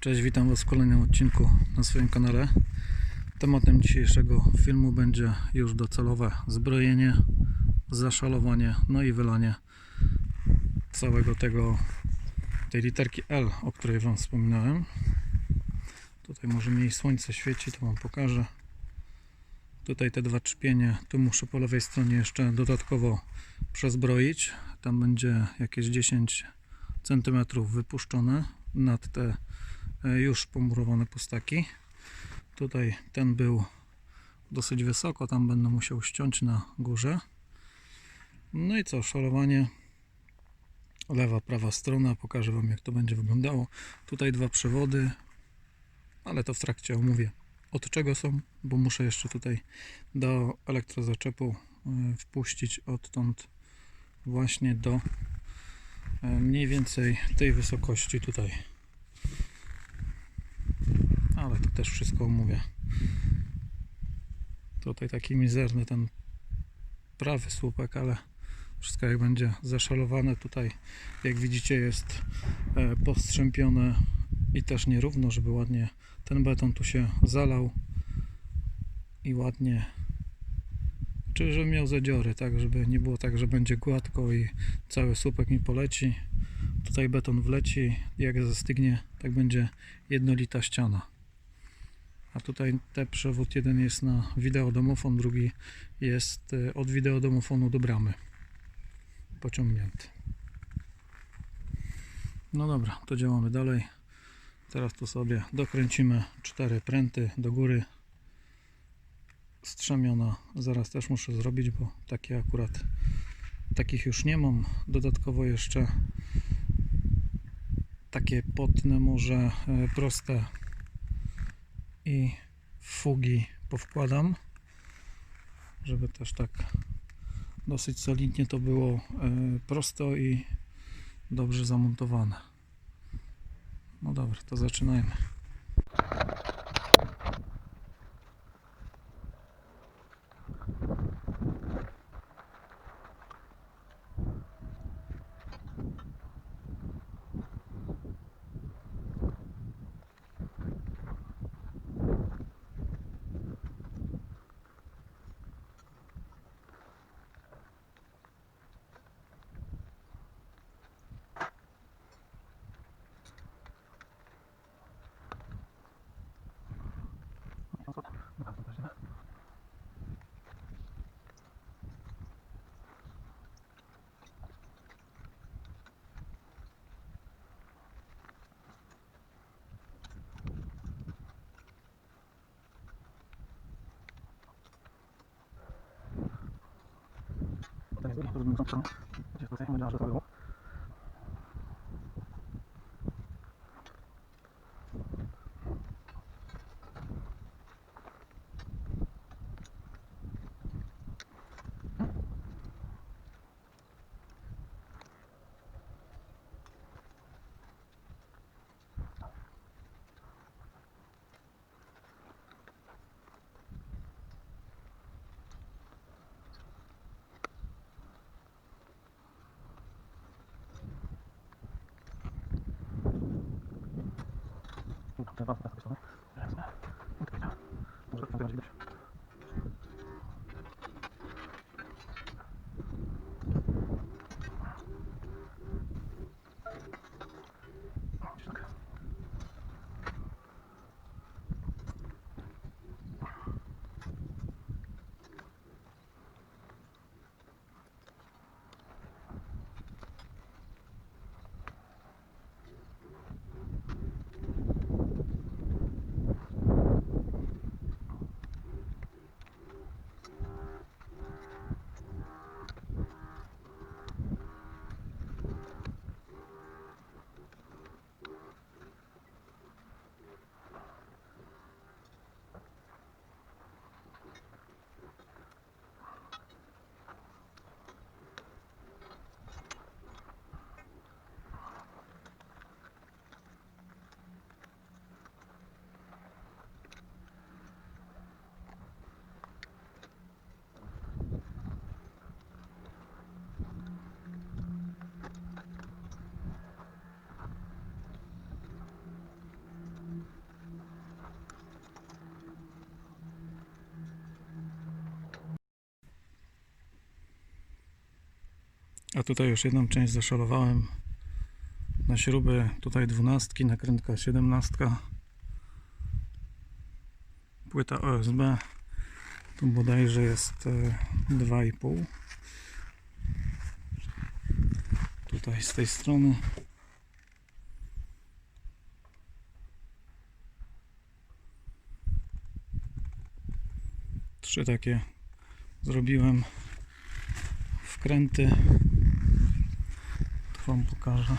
Cześć, witam Was w kolejnym odcinku na swoim kanale. Tematem dzisiejszego filmu będzie już docelowe zbrojenie, zaszalowanie, no i wylanie całego tego, tej literki L, o której Wam wspominałem. Tutaj może mniej słońce świeci, to Wam pokażę. Tutaj te dwa trzpienie, tu muszę po lewej stronie jeszcze dodatkowo przezbroić. Tam będzie jakieś 10 cm wypuszczone nad te już pomurowane pustaki. Tutaj ten był dosyć wysoko, tam będę musiał ściąć na górze. No i co, szorowanie lewa, prawa strona, pokażę Wam jak to będzie wyglądało. Tutaj dwa przewody, ale to w trakcie omówię od czego są, bo muszę jeszcze tutaj do elektrozaczepu e, wpuścić odtąd właśnie do e, mniej więcej tej wysokości tutaj. Ale to też wszystko omówię. Tutaj taki mizerny ten prawy słupek, ale wszystko jak będzie zaszalowane tutaj jak widzicie jest e, postrzępione i też nierówno, żeby ładnie ten beton tu się zalał i ładnie czy żeby miał zadziory, tak żeby nie było tak, że będzie gładko i cały słupek mi poleci tutaj beton wleci jak zastygnie, tak będzie jednolita ściana a tutaj ten przewód jeden jest na wideodomofon, drugi jest e, od wideodomofonu do bramy pociągnięty no dobra, to działamy dalej Teraz tu sobie dokręcimy cztery pręty do góry. Strzemiona zaraz też muszę zrobić, bo takie akurat takich już nie mam. Dodatkowo jeszcze takie potne może e, proste i fugi powkładam, żeby też tak dosyć solidnie to było e, prosto i dobrze zamontowane. No dobra, to zaczynajmy. To jest to stroną. Gdzie to będzie aż do całego. Ten pas teraz strony. Jasne. Okej, tak. Może to będzie widać. Gdzieś tak. A tutaj już jedną część zaszalowałem. Na śruby tutaj dwunastki, nakrętka siedemnastka. Płyta OSB tu bodajże jest e, 2,5 tutaj z tej strony. Trzy takie zrobiłem. Wkręty wam pokażę.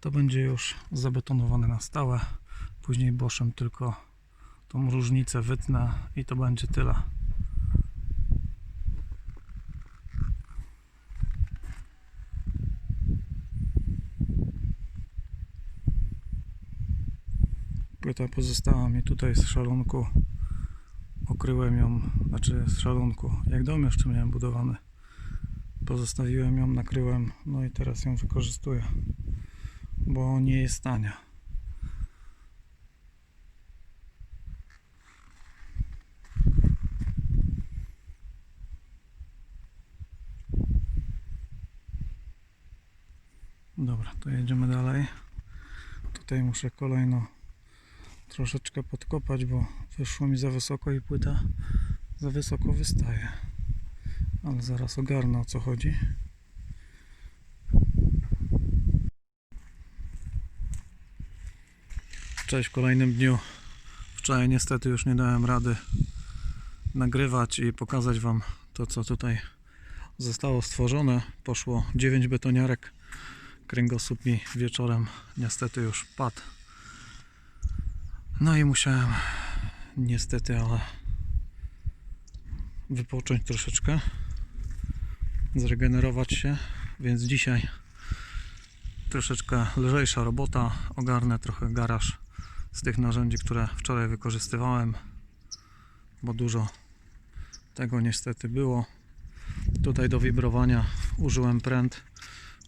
To będzie już zabetonowane na stałe. Później boszem tylko tą różnicę wytnę i to będzie tyle. Płyta pozostała mi tutaj z szalonku. Okryłem ją, znaczy z szalonku, jak dom jeszcze miałem budowany pozostawiłem ją, nakryłem no i teraz ją wykorzystuję bo nie jest tania Dobra, to jedziemy dalej. Tutaj muszę kolejno troszeczkę podkopać, bo wyszło mi za wysoko i płyta za wysoko wystaje. Ale zaraz ogarnę o co chodzi. Cześć w kolejnym dniu. Wczoraj niestety już nie dałem rady nagrywać i pokazać Wam to, co tutaj zostało stworzone. Poszło 9 betoniarek. Kręgosłup mi wieczorem niestety już padł. No i musiałem niestety, ale wypocząć troszeczkę, zregenerować się, więc dzisiaj troszeczkę lżejsza robota, ogarnę trochę garaż z tych narzędzi, które wczoraj wykorzystywałem, bo dużo tego niestety było. Tutaj do wibrowania użyłem pręt,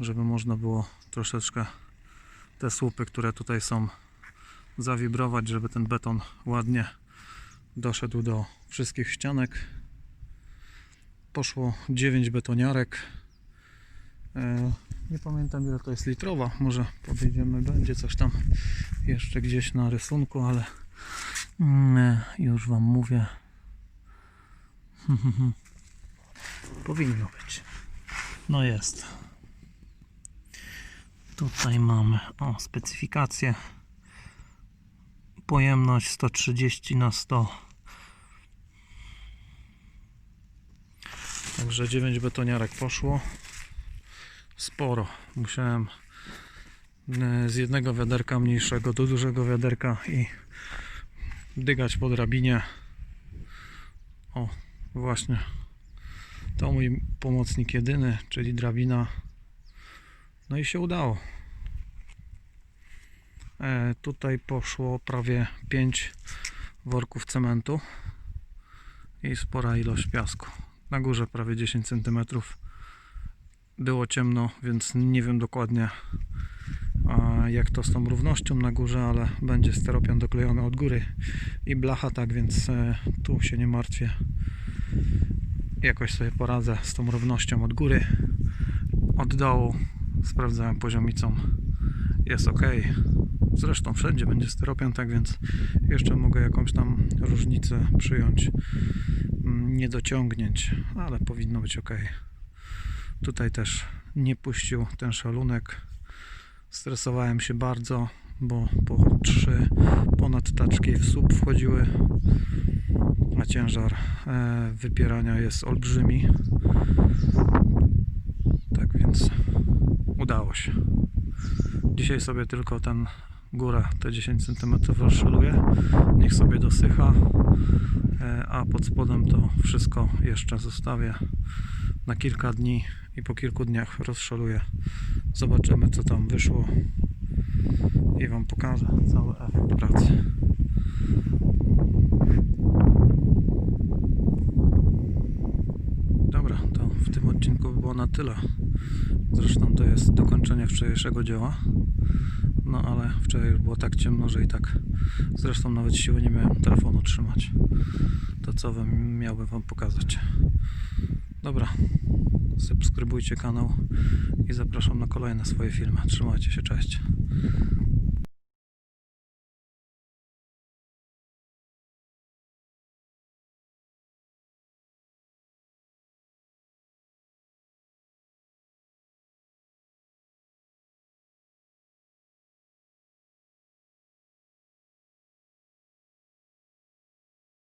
żeby można było troszeczkę te słupy, które tutaj są zawibrować, żeby ten beton ładnie doszedł do wszystkich ścianek. Poszło 9 betoniarek. E, Nie pamiętam ile to jest litrowa. Może podejdziemy, będzie coś tam jeszcze gdzieś na rysunku, ale mm, już Wam mówię. Powinno być. No jest. Tutaj mamy o specyfikację pojemność 130 na 100 także 9 betoniarek poszło. Sporo. Musiałem e, z jednego wiaderka mniejszego do dużego wiaderka i dygać po drabinie. O właśnie. To mój pomocnik jedyny czyli drabina. No i się udało. E, tutaj poszło prawie 5 worków cementu i spora ilość piasku. Na górze prawie 10 cm. Było ciemno, więc nie wiem dokładnie jak to z tą równością na górze, ale będzie steropian doklejony od góry i blacha, tak więc e, tu się nie martwię. Jakoś sobie poradzę z tą równością od góry. Od dołu sprawdzałem poziomicą. Jest ok. Zresztą wszędzie będzie styropian, tak więc jeszcze mogę jakąś tam różnicę przyjąć niedociągnięć, ale powinno być ok. Tutaj też nie puścił ten szalunek. Stresowałem się bardzo, bo po trzy ponad taczki w słup wchodziły, a ciężar e, wypierania jest olbrzymi. Tak więc udało się. Dzisiaj sobie tylko ten górę, te 10 cm rozszaluję. Niech sobie dosycha, e, a pod spodem to wszystko jeszcze zostawię na kilka dni i po kilku dniach rozszaluję. Zobaczymy co tam wyszło i Wam pokażę cały efekt pracy. Dobra, to w tym odcinku by było na tyle. Zresztą to jest dokończenie wczorajszego dzieła. No ale wczoraj już było tak ciemno, że i tak zresztą nawet siły nie miałem telefonu trzymać. To co wam miałbym wam pokazać. Dobra, subskrybujcie kanał i zapraszam na kolejne swoje filmy. Trzymajcie się, cześć.